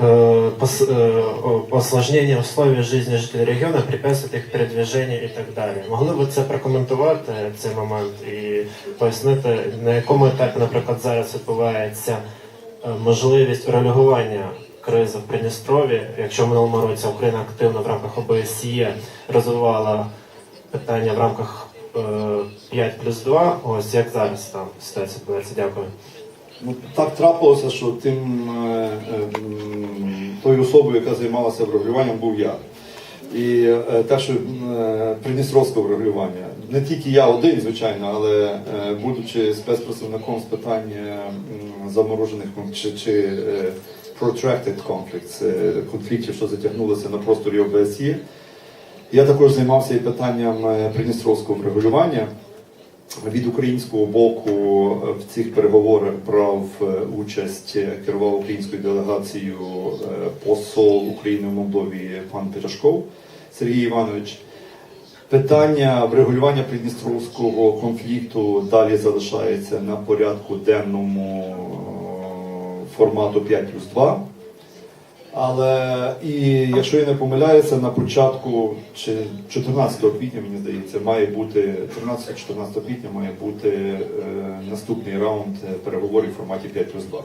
э, э, о- осложнение условий жизни жителей региона препятствует их передвижению і так далі. Могли б це прокоментувати цей момент і пояснити, на якому етапі, наприклад, зараз відбувається можливість реагування кризи в Придністрові, якщо в минулому році Україна активно в рамках ОБСЄ розвивала питання в рамках е, 5 плюс 2, ось як зараз там ситуація відбувається? Дякую. Ну, так трапилося, що тим е, е, особою, яка займалася врегулюванням, був я. І е, те, що е, Придністровське врегулювання. Не тільки я один, звичайно, але е, будучи спецпредставником з питань заморожених чи, чи protracted conflicts, конфліктів, що затягнулися на просторі ОБСЄ, я також займався і питанням Придністровського врегулювання. Від українського боку е, в цих переговорах брав е, участь, е, керував українською делегацією посол України в Молдові пан Петашков Сергій Іванович. Питання врегулювання придністровського конфлікту далі залишається на порядку денному формату 5 плюс 2. Але і якщо я не помиляюся, на початку чи 14 квітня, мені здається, має бути 13-14 квітня має бути е, наступний раунд переговорів в форматі 5 плюс 2.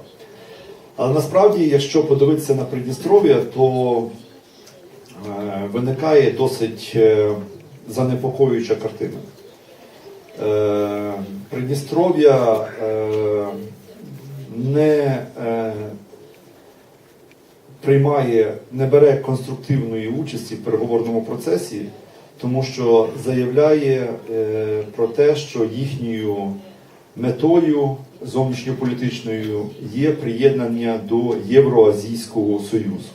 Але насправді, якщо подивитися на Придністров'я, то е, виникає досить е, занепокоююча картина. Е, Придністров'я е, не приймає, не бере конструктивної участі в переговорному процесі, тому що заявляє е, про те, що їхньою метою зовнішньополітичною є приєднання до Євроазійського Союзу.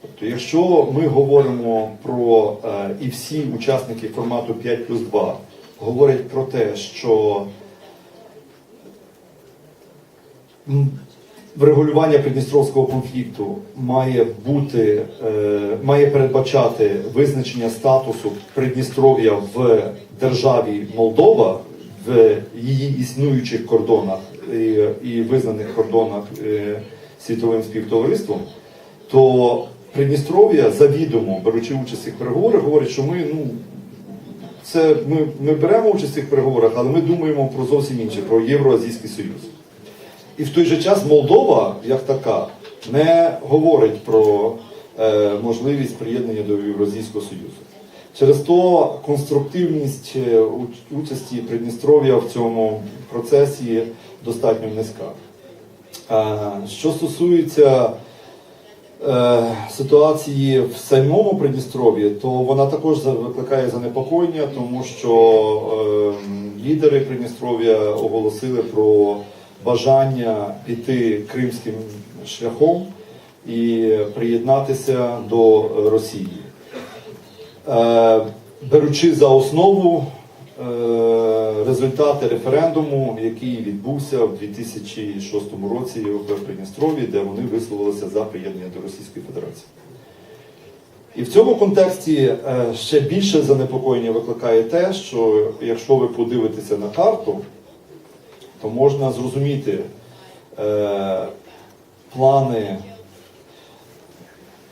Тобто, якщо ми говоримо про е, і всі учасники формату 5 плюс 2 говорять про те, що врегулювання Придністровського конфлікту має бути, е, має передбачати визначення статусу Придністров'я в державі Молдова в її існуючих кордонах і, визнаних кордонах е, світовим співтовариством, то Придністров'я завідомо, беручи участь в цих переговорах, говорить, що ми ну. Це ми, ми беремо участь в цих переговорах, але ми думаємо про зовсім інше, про Євроазійський Союз. І в той же час Молдова, як така, не говорить про е, можливість приєднання до Євразійського Союзу. Через то конструктивність е, участі Придністров'я в цьому процесі достатньо низька. Е, що стосується е, ситуації в самому Придністров'ї, то вона також викликає занепокоєння, тому що е, лідери Придністров'я оголосили про бажання піти кримським шляхом і приєднатися до Росії. Е, Беручи за основу е, результати референдуму, який відбувся в 2006 році в Придністров'ї, де вони висловилися за приєднання до Російської Федерації. І в цьому контексті е, ще більше занепокоєння викликає те, що якщо ви подивитеся на карту, то можна зрозуміти е, плани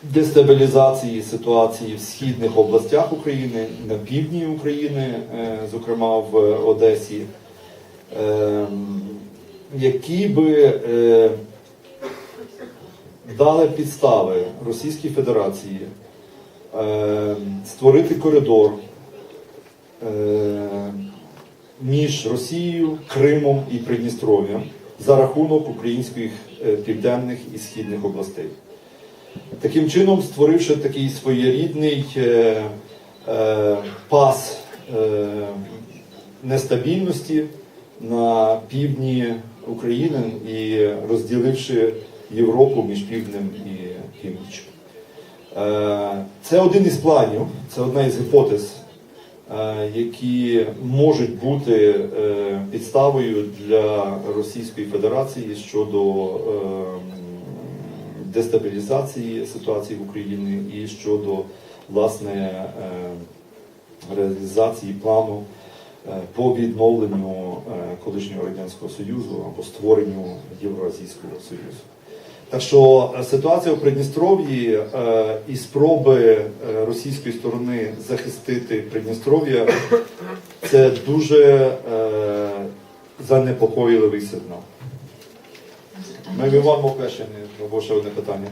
дестабілізації ситуації в східних областях України, на півдні України, е, зокрема в Одесі, е, які би е, дали підстави Російській Федерації е, створити коридор е, між Росією, Кримом і Придністров'ям за рахунок українських е, південних і східних областей. Таким чином, створивши такий своєрідний е, е, пас е, нестабільності на півдні України і розділивши Європу між півднем і північчю. Е, Це один із планів, це одна із гіпотез, які можуть бути е, підставою для Російської Федерації щодо е, дестабілізації ситуації в Україні і щодо власне е, реалізації плану е, по відновленню е, колишнього радянського союзу або створенню Євроазійського союзу. Так що е, ситуація у Придністров'ї е, і спроби е, російської сторони захистити Придністров'я це дуже е, занепокоїливий сигнал. Ми вам ще не або ще одне питання.